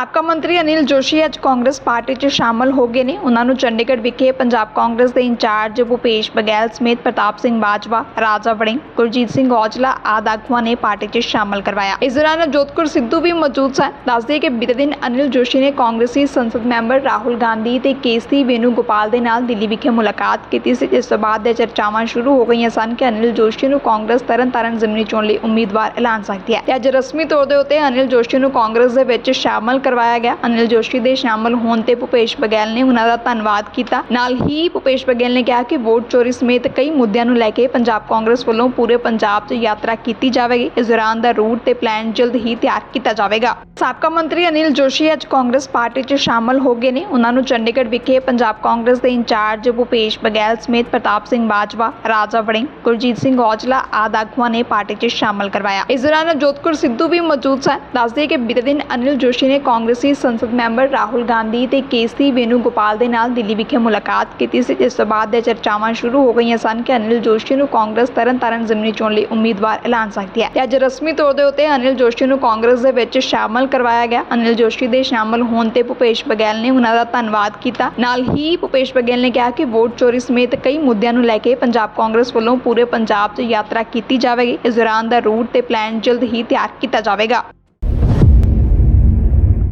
ਸਾਬਕਾ ਮੰਤਰੀ ਅਨਿਲ ਜੋਸ਼ੀ ਅੱਜ ਕਾਂਗਰਸ ਪਾਰਟੀ 'ਚ ਸ਼ਾਮਲ ਹੋ ਗਏ ਨੇ। ਉਹਨਾਂ ਨੂੰ ਚੰਡੀਗੜ੍ਹ ਵਿਖੇ ਪੰਜਾਬ ਕਾਂਗਰਸ ਦੇ ਇੰਚਾਰਜ ਭੁਪੇਸ਼ ਬਗੈਲ ਸਮੇਤ ਪ੍ਰਤਾਪ ਸਿੰਘ ਬਾਜਵਾ, ਰਾਜਾ ਵੜਿੰਗ, ਗੁਰਜੀਤ ਸਿੰਘ ਔਜਲਾ ਆਦਿ ਆਗੂਆਂ ਨੇ ਪਾਰਟੀ 'ਚ ਸ਼ਾਮਲ ਕਰਵਾਇਆ। ਇਸ ਦੌਰਾਨ ਜੋਧਪੁਰ ਸਿੱਧੂ ਵੀ ਮੌਜੂਦ ਸਨ। ਦੱਸਦੇ ਕਿ ਬੀਤੇ ਦਿਨ ਅਨਿਲ ਜੋਸ਼ੀ ਨੇ ਕਾਂਗਰਸੀ ਸੰਸਦ ਮੈਂਬਰ ਰਾਹੁਲ ਗਾਂਧੀ ਤੇ ਕੇਸੀ ਵੇਨੂ ਗੋਪਾਲ ਦੇ ਨਾਲ ਦਿੱਲੀ ਵਿਖੇ ਮੁਲਾਕਾਤ ਕੀਤੀ ਸੀ। ਜਿਸ ਤੋਂ ਬਾਅਦ ਦੇ ਚਰਚਾਵਾਂ ਸ਼ੁਰੂ ਹੋ ਗਈਆਂ ਸਨ ਕਿ ਅਨਿਲ ਜੋਸ਼ੀ ਨੂੰ ਕਾਂਗਰਸ ਤਰਨਤਾਰਨ ਜ਼ਿਮਨੀ ਚੋਣ ਲਈ ਉਮੀਦਵਾਰ ਐਲਾਨ ਸਕਦੀ ਹੈ। ਤੇ ਅੱਜ ਰਸਮੀ ਤੌਰ ਦੇ ਉੱਤੇ ਅਨਿਲ ਜੋਸ਼ੀ ਨੂੰ ਕਾਂਗਰਸ ਦੇ ਵਿੱਚ ਸ਼ਾਮਲ ਕਰਵਾਇਆ ਗਿਆ। ਅਨਿਲ ਜੋਸ਼ੀ ਦੇ ਸ਼ਾਮਲ ਹੋਣ ਤੇ ਭੁਪੇਸ਼ ਬਗੈਲ ਨੇ ਉਹਨਾਂ ਦਾ ਧੰਨਵਾਦ ਕੀਤਾ। ਨਾਲ ਹੀ ਭੁਪੇਸ਼ ਬਗੈਲ ਨੇ ਕਿਹਾ ਕਿ ਵੋਟ ਚੋਰੀ ਸਮੇਤ ਕਈ ਮੁੱਦਿਆਂ ਨੂੰ ਲੈ ਕੇ ਪੰਜਾਬ ਕਾਂਗਰਸ ਵੱਲੋਂ ਪੂਰੇ ਪੰਜਾਬ 'ਚ ਯਾਤਰਾ ਕੀਤੀ ਜਾਵੇਗੀ। ਇਸ ਦੌਰਾਨ ਦਾ ਰੂਟ ਤੇ ਪਲਾਨ ਜਲਦ ਹੀ ਤਿਆਰ ਕੀਤਾ ਜਾਵੇਗਾ। ਸਾਬਕਾ ਮੰਤਰੀ ਅਨਿਲ ਜੋਸ਼ੀ ਅੱਜ ਕਾਂਗਰਸ ਪਾਰਟੀ 'ਚ ਸ਼ਾਮਲ ਹੋ ਗਏ ਨੇ। ਉਹਨਾਂ ਨੂੰ ਚੰਡੀਗੜ੍ਹ ਵਿਖੇ ਪੰਜਾਬ ਕਾਂਗਰਸ ਦੇ ਇੰਚਾਰਜ ਭੁਪੇਸ਼ ਬਗੈਲ ਸਮੇਤ ਪ੍ਰਤਾਪ ਸਿੰਘ ਬਾਜਵਾ, ਰਾਜਾ ਵੜਿੰਗ ਗੁਰਜੀਤ ਸਿੰਘ ਔਜਲਾ ਆਦਿ ਆਗੂਆਂ ਨੇ ਪਾਰਟੀ 'ਚ ਸ਼ਾਮਲ ਕਰਵਾਇਆ। ਇਸ ਦੌਰਾਨ ਜੋਧਪੁਰ ਸਿੱਧੂ ਵੀ ਮੌਜੂਦ ਸਨ। ਦੱਸਦੇ ਕਿ ਬੀਤੇ ਦਿਨ ਅਨਿਲ ਜੋਸ਼ੀ ਨੇ ਕਾਂਗਰਸੀ ਸੰਸਦ ਮੈਂਬਰ ਰਾਹੁਲ ਗਾਂਧੀ ਤੇ ਕੇਸੀ ਵੇਨੂ ਗੋਪਾਲ ਦੇ ਨਾਲ ਦਿੱਲੀ ਵਿਖੇ ਮੁਲਾਕਾਤ ਕੀਤੀ ਸੀ, ਜਿਸ ਤੋਂ ਬਾਅਦ ਦੇ ਚਰਚਾਵਾਂ ਸ਼ੁਰੂ ਹੋ ਗਈਆਂ ਸਨ ਕਿ ਅਨਿਲ ਜੋਸ਼ੀ ਨੂੰ ਕਾਂਗਰਸ ਤਰਨਤਾਰਨ ਜ਼ਿਮਨੀ ਚੋਣ ਲਈ ਉਮੀਦਵਾਰ ਐਲਾਨ ਸਕਦੀ ਹੈ। ਤੇ ਅੱਜ ਰਸਮੀ ਤੌਰ ਦੇ ਉੱਤੇ ਅਨਿਲ ਜੋਸ਼ੀ ਨੂੰ ਕਾਂਗਰਸ ਦੇ ਵਿੱਚ ਸ਼ਾਮਲ ਕਰਵਾਇਆ ਗਿਆ। ਅਨਿਲ ਜੋਸ਼ੀ ਦੇ ਸ਼ਾਮਲ ਹੋਣ ਤੇ ਭੁਪੇਸ਼ ਬਗੈਲ ਨੇ ਉਹਨਾਂ ਦਾ ਧੰਨਵਾਦ ਕੀਤਾ। ਨਾਲ ਹੀ ਭੁਪੇਸ਼ ਬਗੈਲ ਨੇ ਕਿਹਾ ਕਿ ਵੋਟ ਚੋਰੀ ਸਮੇਤ ਕਈ ਮੁੱਦਿਆਂ ਨੂੰ ਲੈ ਕੇ ਪੰਜਾਬ ਕਾਂਗਰਸ ਵੱਲੋਂ ਪੂਰੇ ਪੰਜਾਬ 'ਚ ਯਾਤਰਾ ਕੀਤੀ ਜਾਵੇਗੀ। ਇਸ ਦੌਰਾਨ ਦਾ ਰੂਟ ਤੇ ਪਲਾਨ ਜਲਦ ਹੀ ਤਿਆਰ ਕੀਤਾ ਜਾਵੇਗਾ।